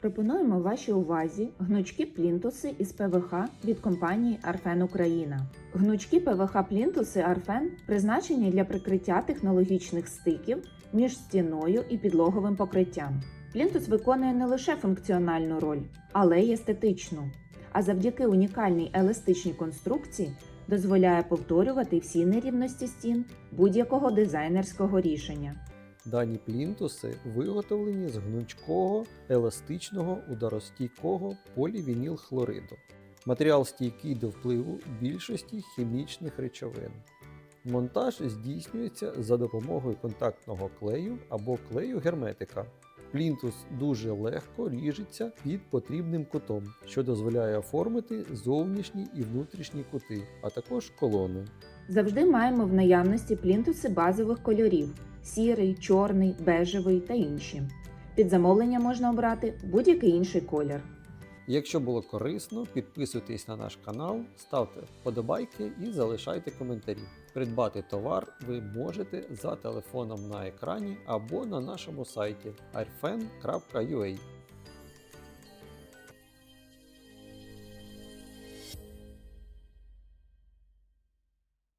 Пропонуємо вашій увазі гнучкі плінтуси із ПВХ від компанії Арфен Україна. Гнучкі ПВХ плінтуси Арфен призначені для прикриття технологічних стиків між стіною і підлоговим покриттям. Плінтус виконує не лише функціональну роль, але й естетичну. А завдяки унікальній еластичній конструкції дозволяє повторювати всі нерівності стін будь-якого дизайнерського рішення. Дані плінтуси виготовлені з гнучкого, еластичного, ударостійкого полівінілхлориду. Матеріал стійкий до впливу більшості хімічних речовин. Монтаж здійснюється за допомогою контактного клею або клею герметика. Плінтус дуже легко ріжеться під потрібним кутом, що дозволяє оформити зовнішні і внутрішні кути, а також колони. Завжди маємо в наявності плінтуси базових кольорів: сірий, чорний, бежевий та інші. Під замовлення можна обрати будь-який інший колір. Якщо було корисно, підписуйтесь на наш канал, ставте вподобайки і залишайте коментарі. Придбати товар ви можете за телефоном на екрані або на нашому сайті arfen.ua.